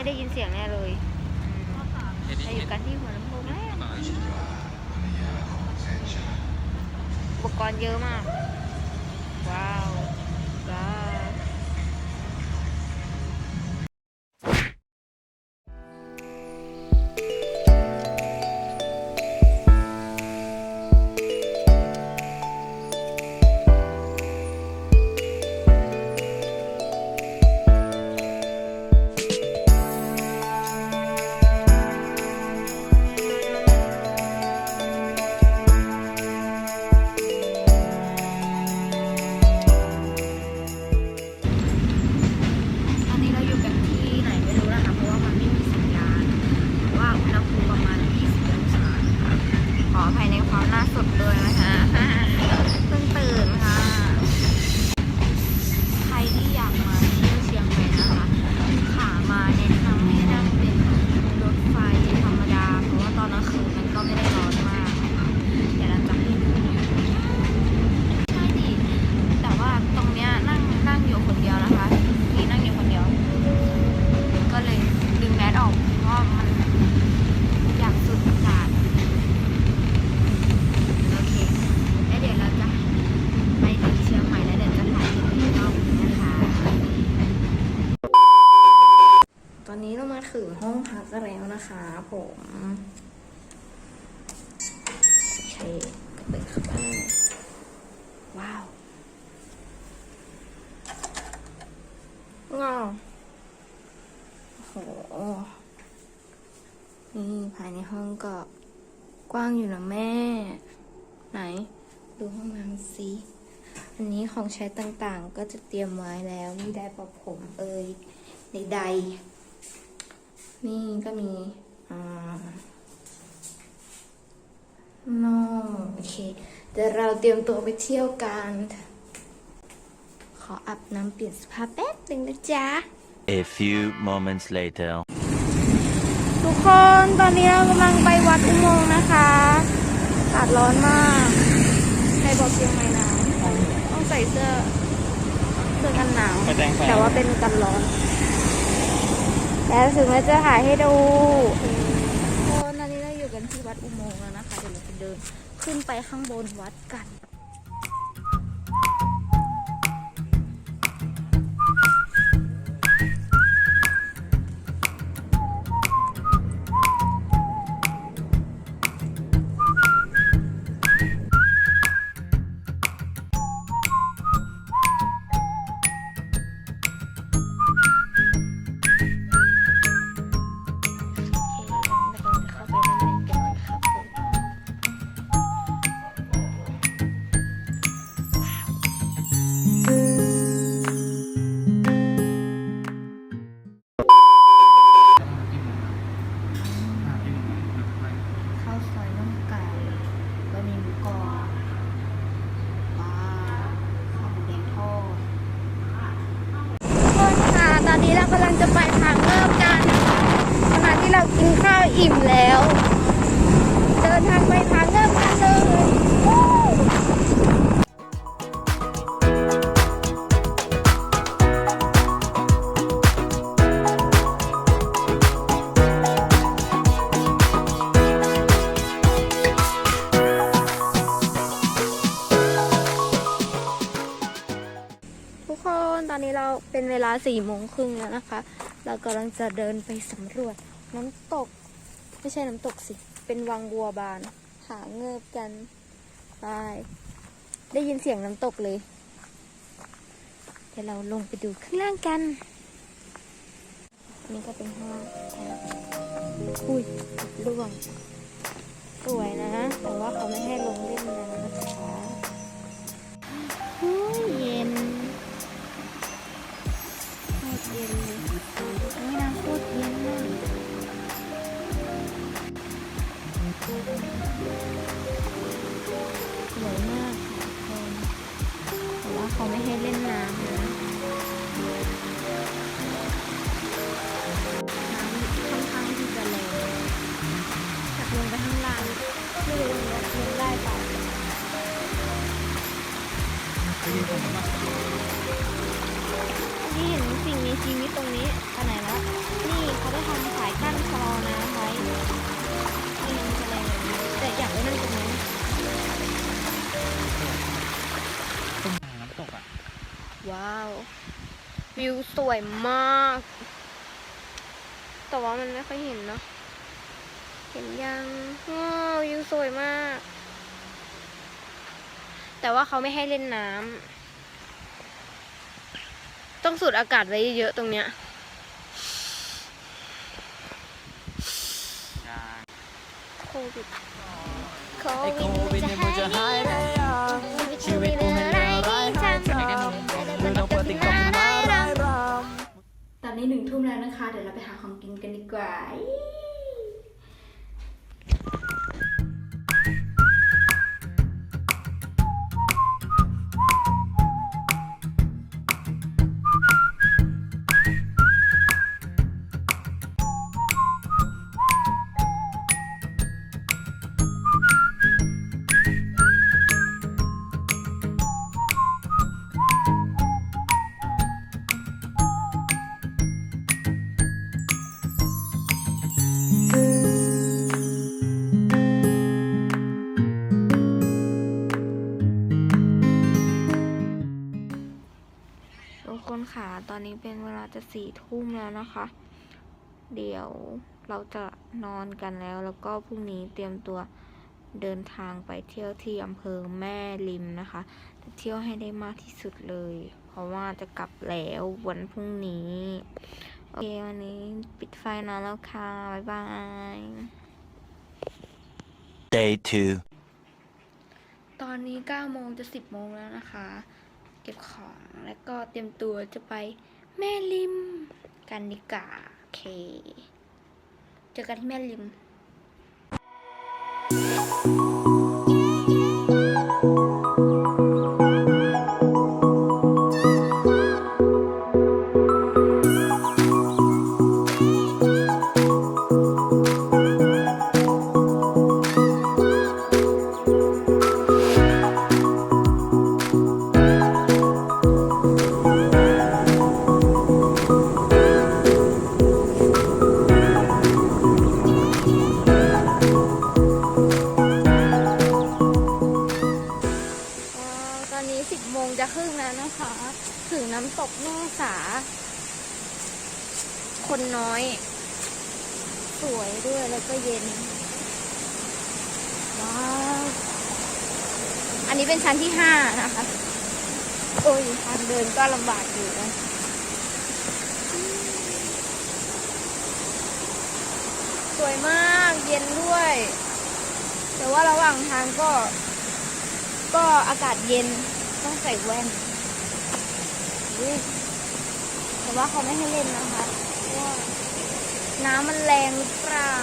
ไม่ได้ยินเสียงแน่เลยอืมเราอยู่กันที่หัวลำโพงแล้วอุปกรณ์เยอะมาก ว้าวว้าว ของใช้ต่างๆ ก็จะเตรียมไว้แล้วมีได้ประผมเอ่ยใดๆนี่ก็มีอ่านอโอเคเดี๋ยวเราเตรียมตัวไปเที่ยวกัน ขออาบน้ำเปลี่ยนสภาพแป๊บหนึ่งนะจ๊ะ A few moments later. ทุกคนตอนนี้เรากำลังไปวัดอุโมงค์นะคะอากาศร้อนมาก ใครบอกเชียงใหม่หนาวต้อง ใส่เสื้อเสื้อกันหนาวแต่ว่าเป็นกันร้อน แล้วถึงเราจะถ่ายให้ดูทุกคนตอนนี้เราอยู่กันที่วัดอุโมงค์แล้วนะคะ เดี๋ยวเราจะเดินขึ้นไปข้างบนวัดกันากินข้าวอิ่มแล้ว เดินทางไปทางเริ่มกันเลยทุกคนตอนนี้เราเป็นเวลาสี่โมงครึ่งแล้วนะคะ เรากำลังจะเดินไปสำรวจ น้ำตก ไม่ใช่น้ำตกสิ เป็นวังบัวบาน หาเงิบกันไปได้ยินเสียงน้ำตกเลย เดี๋ยวเราลงไปดูข้างล่างกันอันนี้ก็เป็นข้างล่างอุ้ยร่วง สวยนะ แต่ว่าเขาไม่ให้ลงเล่นน้ำนะคะเย็นเย็นเลย สวยมากค่ะคนแต่ว่าเขาไม่ให้เล่นน้ำนะน้ำค่อนข้างที่จะแรงอยากลงไปข้างล่างไม่รู้ว่าลงได้เปล่านี่เห็นสิ่งมีชีวิตตรงนี้ไปไหน สวยมาก แต่ว่ามันไม่ค่อยเห็นเนาะ เห็นยังว้าววิวสวยมาก แต่ว่าเขาไม่ให้เล่นน้ำ ต้องสูดอากาศไว้เยอะๆตรงเนี้ยโควิดโคไอ้โควิวิดดเนี่ยมันจะหาย ทุ่มแล้วนะคะ เดี๋ยวเราไปหาของกินกันดีกว่า ตอนนี้เป็นเวลาจะสี่ทุ่มแล้วนะคะ เดี๋ยวเราจะนอนกันแล้ว แล้วก็พรุ่งนี้เตรียมตัวเดินทางไปเที่ยวที่อำเภอแม่ริมนะคะจะเที่ยวให้ได้มากที่สุดเลย เพราะว่าจะกลับแล้ววันพรุ่งนี้ โอเค วันนี้ปิดไฟนอนแล้วค่ะ บ๊ายบาย Day 2. ตอนนี้9โมงจะ 10โมงแล้วนะคะเก็บของ แล้วก็เตรียมตัวจะไปแม่ริม กันดีกว่าโอเค เจอกันที่แม่ริมอ่ คนน้อย สวยด้วยแล้วก็เย็น ว้าว อันนี้เป็นชั้นที่ห้านะคะ โอ้ยทางเดินก็ลำบากอยู่นะสวยมากเย็นด้วย แต่ว่าระหว่างทางก็ ก็อากาศเย็นต้องใส่แว่นอุ๊ยแต่ว่าเขาไม่ให้เล่นนะคะ น้ำมันแรงหรือเปล่า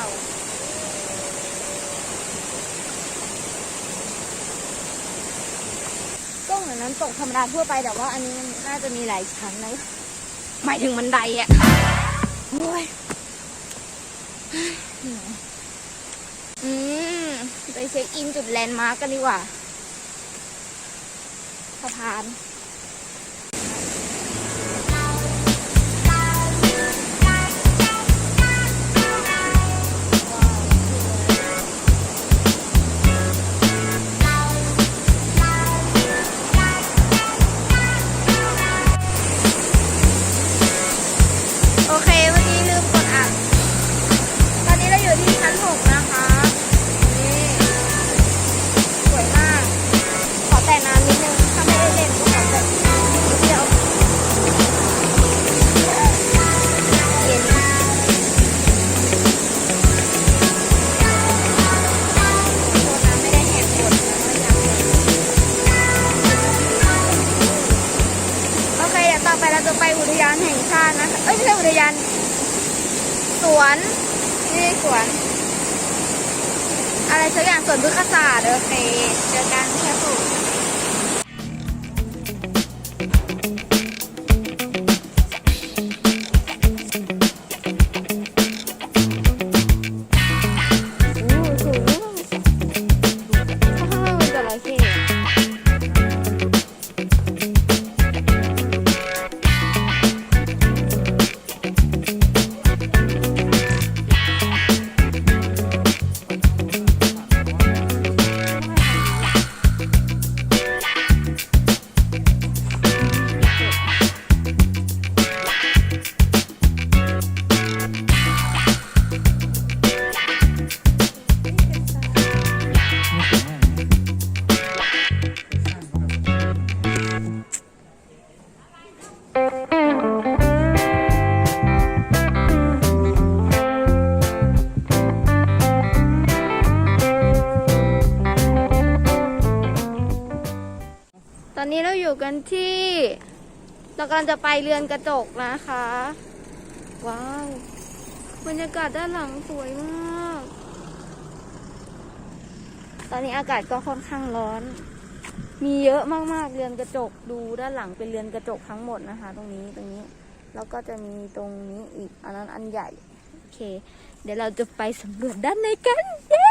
ก็เหมือนน้ำตกธรรมดาทั่วไปแต่ว่าอันนี้มันน่าจะมีหลายชั้นนะหมายถึงบันไดอะโอ้ยอืมไปเช็คอินจุดแลนด์มาร์กกันดีกว่าสะพาน ยัน สวนนี่สวน อะไรสักอย่างสวนพฤกษศาสตร์โอเคเจอกันที่ถู นนี้เราอยู่กันที่ เรากำลังจะไปเรือนกระจกนะคะ ว้าว บรรยากาศด้านหลังสวยมาก ตอนนี้อากาศก็ค่อนข้างร้อน มีเยอะมากๆเรือนกระจกดูด้านหลังเป็นเรือนกระจกทั้งหมดนะคะ ตรงนี้ตรงนี้แล้วก็จะมีตรงนี้อีกอันนั้นอันใหญ่โอเค เดี๋ยวเราจะไปสำรวจด้านในกันเย้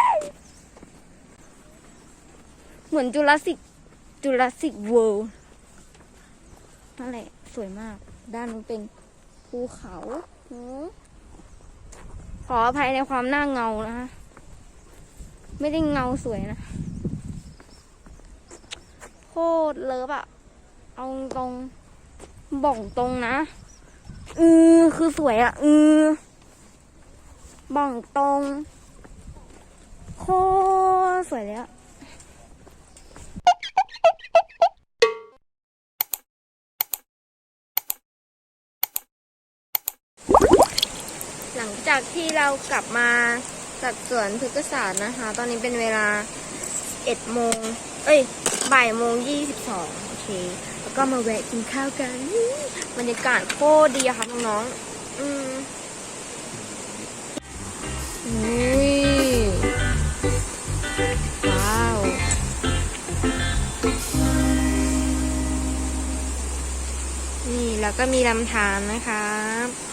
เหมือนจุลศิก จุลศิกเวิลด์นั่นแหละ สวยมาก ด้านนู้นเป็นภูเขาขออภัยในความหน้าเงานะคะไม่ได้เงาสวยนะโคตรเลิฟอะเอาตรงบ่องตรงนะอือคือสวยอะอือบ่องตรง โคตรสวยเลยอะ จากที่เรากลับมาจากสวนพฤกษศาสตร์นะคะ ตอนนี้เป็นเวลาเอ็ดโมง เอ้ยบ่ายโมงยี่สิบสองโอเค แล้วก็มาแวะกินข้าวกัน บรรยากาศโคตรดีอะค่ะน้องๆ อืมอุ้ยว้าว นี่แล้วก็มีลำธารนะครับ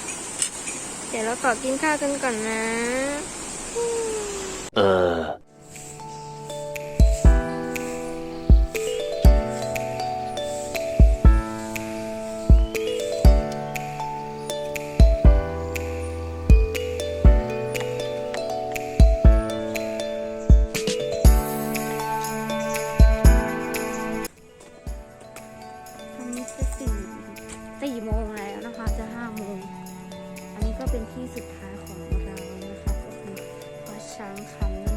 ดี๋ยวเราขอกินข้าวกันก่อนนะ Uh. ตอนนี้จะสี่สี่โมงแล้ว ก็เป็นที่สุดท้ายของเรานะคะก็คือวัดช้างคำ